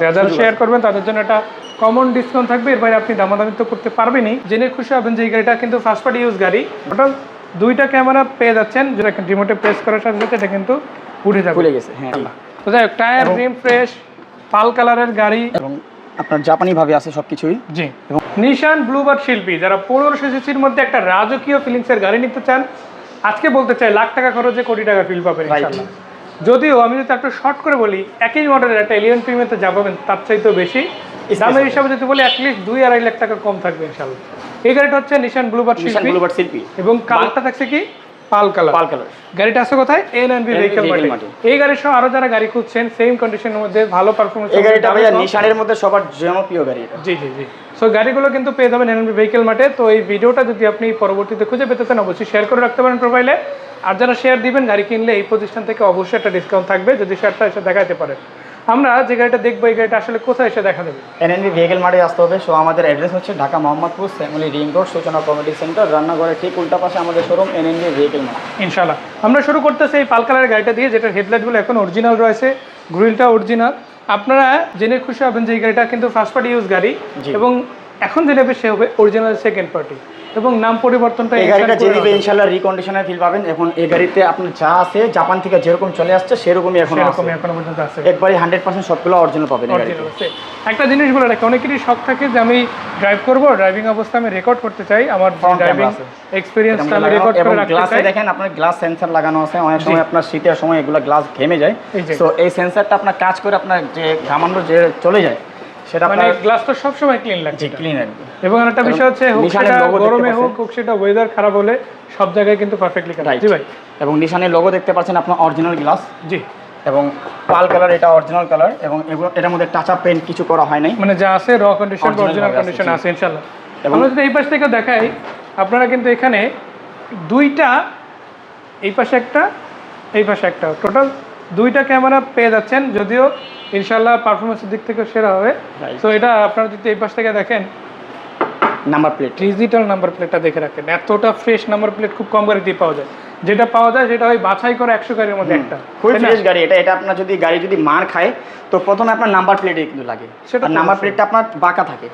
যারা শেয়ার করবেন তাদের জন্য একটা কমন ডিসকাউন্ট থাকবে। এর বাইরে আপনি দামাদামি তো করতে পারবেনই। জেনে খুশি হবেন যে এই গাড়িটা কিন্তু ফার্স্ট পার্টি ইউজ গাড়ি। টোটাল দুইটা ক্যামেরা পেয়ে যাচ্ছেন যেটা রিমোটে প্রেস করার সাথে সাথে এটা কিন্তু উঠে যাবে। খুলে গেছে হ্যাঁ। তো যাই হোক টায়ার রিম ফ্রেশ পাল কালারের গাড়ি। এবং আপনার জাপানি ভাবে আছে সবকিছুই। জি। এবং নিশান ব্লুবার্ড শিল্পী যারা পনেরোশো সিসির মধ্যে একটা রাজকীয় ফিলিংসের গাড়ি নিতে চান আজকে বলতে চাই লাখ টাকা খরচে কোটি টাকা ফিল পাবেন. যদিও আমি যদি একটু শর্ট করে বলি একই মডেলের একটা এলিয়ন প্রিমিয়ামতে যা পাবেন তার চাইতেও বেশি। দামের হিসাবে যদি বলি অ্যাটলিস্ট দুই আড়াই লাখ টাকা কম থাকবে ইনশাল্লাহ এই গাড়িটা হচ্ছে নিশান ব্লুবার্ড শিল্পী ব্লুবার্ড শিল্পী। এবং কালারটা থাকছে কি? পাল কালার পাল কালার গাড়িটা আছে কোথায়? N N B vehicle vehicle এই গাড়ির সহ আরও যারা গাড়ি খুঁজছেন সেম কন্ডিশনের মধ্যে ভালো পারফরমেন্স এই গাড়িটা ভাইয়া নিশানের মধ্যে সবার জনপ্রিয় গাড়ি এটা। জি জি জি। সো গাড়িগুলো কিন্তু পেয়ে যাবেন এন এন বি ভেহিকল মাঠে। তো এই ভিডিওটা যদি আপনি পরবর্তীতে খুঁজে পেতে চান অবশ্যই শেয়ার করে রাখতে পারেন প্রোফাইলে আর যারা শেয়ার দিবেন গাড়ি কিনলে এই প্রতিষ্ঠান থেকে অবশ্যই একটা ডিসকাউন্ট থাকবে যদি শেয়ারটা এসে দেখাতে পারে। আমরা যে গাড়িটা দেখব এই গাড়িটা আসলে কোথায় এসে দেখা দেবে? এনএনবি ভেহিকেল মার্টে আসতে হবে। সো আমাদের অ্যাড্রেস হচ্ছে Dhaka Mohammadpur Shyamoli ring road Suchona committee centre রান্নাঘরের ঠিক উল্টা পাশে আমাদের শোরুম এনএনবি ভেহিকেল মার্ট ইনশাল্লাহ আমরা শুরু করতেছি এই পাল কালারের গাড়িটা দিয়ে যেটার হেডলাইটগুলো এখন অরিজিনাল রয়েছে। গ্রিলটা অরিজিনাল আপনারা জেনে খুশি হবেন যে এই গাড়িটা কিন্তু ফার্স্ট পার্টি ইউজ গাড়ি। এবং এখন যে নেবে সে হবে অরিজিনাল সেকেন্ড পার্টি এবং নাম পরিবর্তনটা এই গাড়িটা করে যে দেওয়া দিবে ইনশাল্লাহ রিকন্ডিশনের ফিল পাবেন এখন এই গাড়িতে আপনার যা আছে জাপান থেকে যেরকম চলে আসছে সেরকমই এখন সেরকমই এখনও পর্যন্ত আছে। একবারই হান্ড্রেড পার্সেন্ট সবগুলো অরিজিনাল পাবেন এই গাড়িতে। একটা জিনিস বলে রাখি অনেকেরই শখ থাকে যে আমি ড্রাইভ করব ড্রাইভিং অবস্থা আমি রেকর্ড করতে চাই আমার ড্রাইভিং। এক্সপিরিয়েন্সটা আমি রেকর্ড করে রাখতে গ্লাসে চাই। দেখেন আপনার গ্লাস সেন্সর লাগানো আছে অনেক সময় আপনার শীতের সময় এগুলো গ্লাস ঘেমে যায়। তো এই সেন্সরটা আপনার কাজ করে আপনার যে ঘামানো যে চলে যায় সেটা মানে গ্লাস তো সবসময় ক্লিন লাগছে জি ক্লিন রাখবে এবং আরেকটা বিষয় হচ্ছে হোক নিশানের সেটা গরমে হোক হোক সেটা ওয়েদার খারাপ হলে সব জায়গায় কিন্তু পারফেক্টলি Right. জি ভাই। এবং নিশানের লোগো দেখতে পাচ্ছেন আপনার অরিজিনাল গ্লাস জি। এবং পাল কালার এটা অরিজিনাল কালার এবং এটার মধ্যে টাচ আপ পেন্ট কিছু করা হয় নাই। মানে যা আছে র কন্ডিশন অরিজিনাল কন্ডিশন আছে ইনশাআল্লাহ। এবং- আমরা যদি এই পাশ থেকে দেখাই আপনারা কিন্তু এখানে দুইটা এই পাশে একটা এই পাশে একটা। টোটাল দুইটা ক্যামেরা পেয়ে যাচ্ছেন যদিও ইনশাআল্লাহ পারফরমেন্সের দিক থেকে সেরা হবে. তো এটা আপনারা যদি এই পাশ থেকে দেখেন নাম্বার প্লেট ডিজিটাল নাম্বার প্লেটটা দেখে রাখেন। এতটা ফ্রেশ নাম্বার প্লেট খুব কম গাড়িতেই পাওয়া যায়। যেটা পাওয়া যায় সেটা ওই বাছাই করে একশো গাড়ির মধ্যে একটা। খুবই ফ্রেশ গাড়ি। এটা এটা আপনার যদি গাড়ি যদি মার খায় তো প্রথমে আপনার নাম্বার প্লেটে কিন্তু লাগে। সেটা নাম্বার প্লেটটা আপনার বাঁকা থাকে।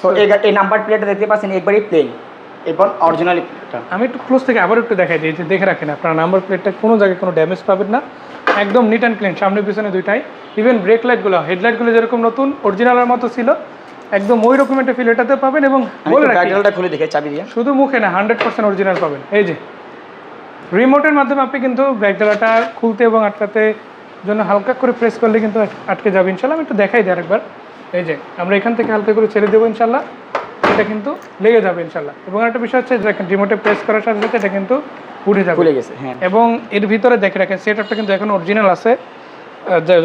সো এই এই নাম্বার প্লেটটা দেখতে পাচ্ছেন একবারই প্লেন এবং অরিজিনালি আমি একটু ক্লোজ থেকে আবার একটু দেখাই দিয়েছি দেখে রাখেন আপনার নাম্বার প্লেটটা কোনো জায়গায় কোনো ড্যামেজ পাবেন না। একদম নিট অ্যান্ড ক্লিন সামনে পিছনে দুইটাই। ইভেন ব্রেক লাইটগুলো হেডলাইটগুলো যেরকম নতুন অরিজিনালের মতো ছিল একদম ওই রকম একটা ফিল এটাতে পাবেন এবং বলে রাখি খুলে দেখে চাবি দিয়ে। শুধু মুখে না হান্ড্রেড পার্সেন্ট অরিজিনাল পাবেন। এই যে রিমোটের মাধ্যমে আপনি কিন্তু ব্যাগ ডালাটা খুলতে এবং আটকাতে জন্য হালকা করে প্রেস করলে কিন্তু আটকে যাবে। ইনশাল্লাহ আমি একটু দেখাই দিই আরেকবার। এই যে আমরা এখান থেকে হালকা করে ছেড়ে দেবো ইনশাল্লাহ এটা কিন্তু লেগে যাবে ইনশাল্লাহ এবং একটা বিষয় হচ্ছে দেখেন রিমোটে প্রেস করার সাথে সাথে এটা কিন্তু উঠে যাবে। খুলে গেছে হ্যাঁ। এবং এর ভিতরে দেখে রাখেন সেট আপটা কিন্তু এখন অরিজিনাল আছে।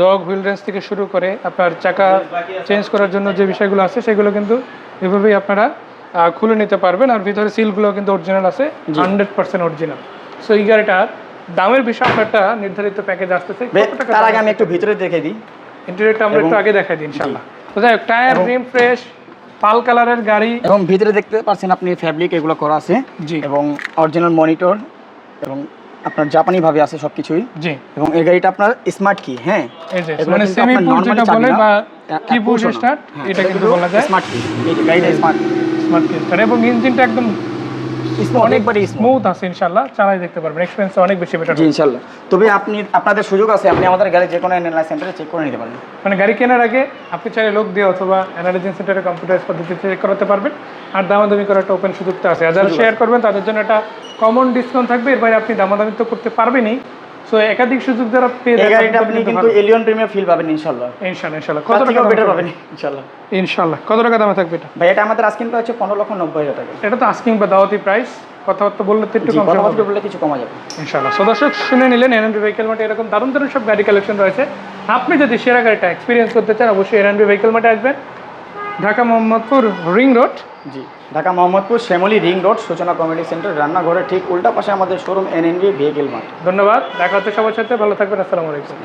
রক হুইল রেঞ্জ থেকে শুরু করে আপনার চাকা চেঞ্জ করার জন্য যে বিষয়গুলো আছে সেগুলো কিন্তু এভাবেই আপনারা খুলে নিতে পারবেন। আর ভিতরে সিলগুলো কিন্তু অরিজিনাল আছে হান্ড্রেড পার্সেন্ট অরিজিনাল সো এই গাড়িটার দামের বিষয় একটা নির্ধারিত প্যাকেজ আসতেছে। তার আগে আমি একটু ভিতরে দেখে দিই। ইন্টেরিয়রটা আমরা একটু আগে দেখাই দিই ইনশাল্লাহ তো যাই হোক টায়ার রিম ফ্রেশ পাল কালারের গাড়ি। এবং ভিতরে দেখতে পাচ্ছেন আপনি ফ্যাব্রিক এগুলো করা আছে। জি। এবং অরিজিনাল মনিটর এবং আপনার জাপানি ভাবে আছে সবকিছুই। জি। এবং এই গাড়িটা আপনার স্মার্ট কি হ্যাঁ? মানে সেমি normally যেটা বলে বা কি পুশ। স্টার্ট এটা কিন্তু বলা যায়। স্মার্ট কি এই গাড়িটা স্মার্ট স্মার্ট কি স্টার্ট এবং ইঞ্জিনটা একদম অনেকবারই স্মুথ স্মুথ আছে ইনশাআল্লাহ চালাই দেখতে পারবেন এক্সপেন্স অনেক বেশি বেটার তবে আপনি আপনাদের সুযোগ আছে আপনি আমাদের গাড়ি যে কোনো এনএলআই সেন্টারে চেক করে নিতে মানে গাড়ি কেনার আগে আপনি চাইলে লোক দিয়ে অথবা অ্যানালাইজিং সেন্টারে কম্পিউটার পদ্ধতিতে চেক করাতে পারবেন। আর দামাদামি করার একটা ওপেন সুযোগটা আছে। আর যারা শেয়ার করবেন তাদের জন্য একটা কমন ডিসকাউন্ট থাকবে। এর বাইরে আপনি দামাদামি তো করতে পারবেনই। সো একাধিক সুযোগ যারা পেয়ে গাড়িটা আপনি কিন্তু এলিয়ন প্রিমিয়ার ফিল পাবেন ইনশাল্লাহ। ইনশাআল্লাহ ইনশাআল্লাহ কত টাকা বেটার পাবেন থাকবে? ইনশাল্লাহ। ইনশাআল্লাহ কত টাকা দামে থাকবে এটা? ভাই এটা আমাদের আজকিন হচ্ছে পনেরো লক্ষ নব্বই হাজার টাকা। এটা তো আস্কিং বা দাওয়াতি প্রাইস কথাবার্তা বললে তো একটু কম। কথাবার্তা বললে কিছু কমা যাবে। ইনশাআল্লাহ সো দর্শক শুনে নিলেন এনএনবি ভেহিকেল মার্টে এরকম দারুণ দারুণ সব গাড়ি কালেকশন রয়েছে। আপনি যদি সেরা গাড়িটা এক্সপিরিয়েন্স করতে চান অবশ্যই এনএনবি ভেহিকেল মার্টে আসবেন। ঢাকা মোহাম্মদপুর রিং রোড জি, Dhaka Mohammadpur Shyamoli ring road, Suchona committee centre, রান্নাঘরের ঠিক উল্টা পাশে আমাদের শোরুম এনএনবি ভেহিকেল মার্ট ধন্যবাদ, দেখা হচ্ছে সবার সাথে, ভালো থাকবেন, আসসালামু আলাইকুম।